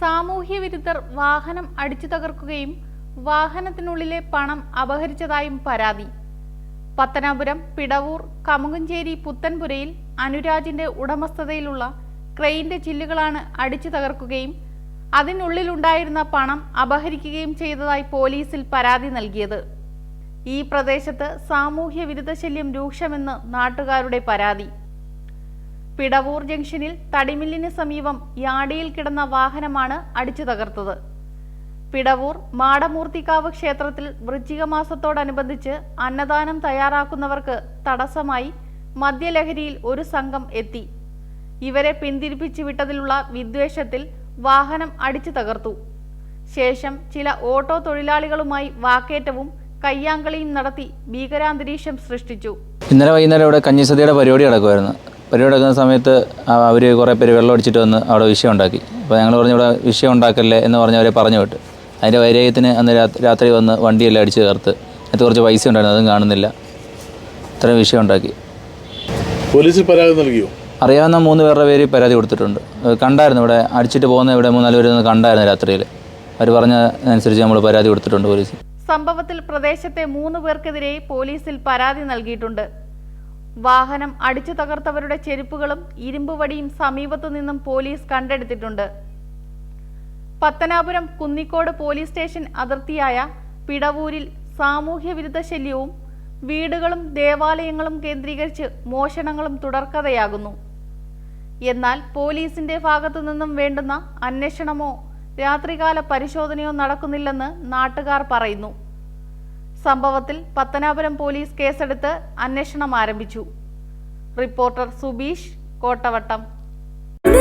സാമൂഹ്യ വിരുദ്ധർ വാഹനം അടിച്ചു തകർക്കുകയും വാഹനത്തിനുള്ളിലെ പണം അപഹരിച്ചതായും പരാതി. പത്തനാപുരം പിടവൂർ കമുകഞ്ചേരി പുത്തൻപുരയിൽ അനുരാജിന്റെ ഉടമസ്ഥതയിലുള്ള ക്രെയിന്റെ ചില്ലുകളാണ് അടിച്ചു തകർക്കുകയും അതിനുള്ളിലുണ്ടായിരുന്ന പണം അപഹരിക്കുകയും ചെയ്തതായി പോലീസിൽ പരാതി നൽകിയത്. ഈ പ്രദേശത്ത് സാമൂഹ്യ വിരുദ്ധ ശല്യം രൂക്ഷമെന്ന് നാട്ടുകാരുടെ പരാതി. പിടവൂർ ജംഗ്ഷനിൽ തടിമില്ലിന് സമീപം യാടിയിൽ കിടന്ന വാഹനമാണ് അടിച്ചു തകർത്തത്. പിടവൂർ മാടമൂർത്തിക്കാവ് ക്ഷേത്രത്തിൽ വൃശ്ചിക മാസത്തോടനുബന്ധിച്ച് അന്നദാനം തയ്യാറാക്കുന്നവർക്ക് തടസ്സമായി മദ്യലഹരിയിൽ ഒരു സംഘം എത്തി. ഇവരെ പിന്തിരിപ്പിച്ചു വിട്ടതിലുള്ള വിദ്വേഷത്തിൽ വാഹനം അടിച്ചു തകർത്തു. ശേഷം ചില ഓട്ടോ തൊഴിലാളികളുമായി വാക്കേറ്റവും കയ്യാങ്കളിയും നടത്തി ഭീകരാന്തരീക്ഷം സൃഷ്ടിച്ചു. ഇന്നലെ വൈകുന്നേരം ഇവിടെ കഞ്ഞിസദ്യയുടെ പരിപാടി നടക്കുമായിരുന്നു പരിപാടി നടക്കുന്ന സമയത്ത് അവർ കുറേ പേര് വെള്ളം അടിച്ചിട്ട് വന്ന് അവിടെ വിഷയം ഉണ്ടാക്കി. അപ്പോൾ ഞങ്ങൾ പറഞ്ഞു ഇവിടെ വിഷയം ഉണ്ടാക്കല്ലേ എന്ന് പറഞ്ഞ് അവരെ പറഞ്ഞു വിട്ട്. അതിന്റെ വൈരാഗ്യത്തിന് അന്ന് രാത്രി വന്ന് വണ്ടിയെല്ലാം അടിച്ച് ചേർത്ത് അതിനകത്ത് കുറച്ച് പൈസ ഉണ്ടായിരുന്നു അതും കാണുന്നില്ല. ഇത്രയും വിഷയം ഉണ്ടാക്കി. പോലീസിൽ പരാതി നൽകിയോ? അറിയാവുന്ന മൂന്ന് പേരുടെ പേര് പരാതി കൊടുത്തിട്ടുണ്ട്. കണ്ടായിരുന്നു ഇവിടെ അടിച്ചിട്ട് പോകുന്ന ഇവിടെ മൂന്നാൽ പേര് കണ്ടായിരുന്നു രാത്രിയിൽ. അവർ പറഞ്ഞ അനുസരിച്ച് നമ്മൾ പരാതി കൊടുത്തിട്ടുണ്ട് പോലീസ് സംഭവത്തിൽ പ്രദേശത്തെ മൂന്ന് പേർക്കെതിരെ പോലീസിൽ പരാതി നൽകിയിട്ടുണ്ട്. വാഹനം അടിച്ചു തകർത്തവരുടെ ചെരുപ്പുകളും ഇരുമ്പുവടിയും സമീപത്തു നിന്നും പോലീസ് കണ്ടെടുത്തിട്ടുണ്ട്. പത്തനാപുരം കുന്നിക്കോട് പോലീസ് സ്റ്റേഷൻ അതിർത്തിയായ പിടവൂരിൽ സാമൂഹ്യ വിരുദ്ധ ശല്യവും വീടുകളും ദേവാലയങ്ങളും കേന്ദ്രീകരിച്ച് മോഷണങ്ങളും തുടർക്കഥയാകുന്നു. എന്നാൽ പോലീസിന്റെ ഭാഗത്തു നിന്നും വേണ്ടുന്ന അന്വേഷണമോ രാത്രികാല പരിശോധനയോ നടക്കുന്നില്ലെന്ന് നാട്ടുകാർ പറയുന്നു. സംഭവത്തിൽ പത്തനാപുരം പോലീസ് കേസെടുത്ത് അന്വേഷണം ആരംഭിച്ചു. റിപ്പോർട്ടർ സുബീഷ് കോട്ടവട്ടം.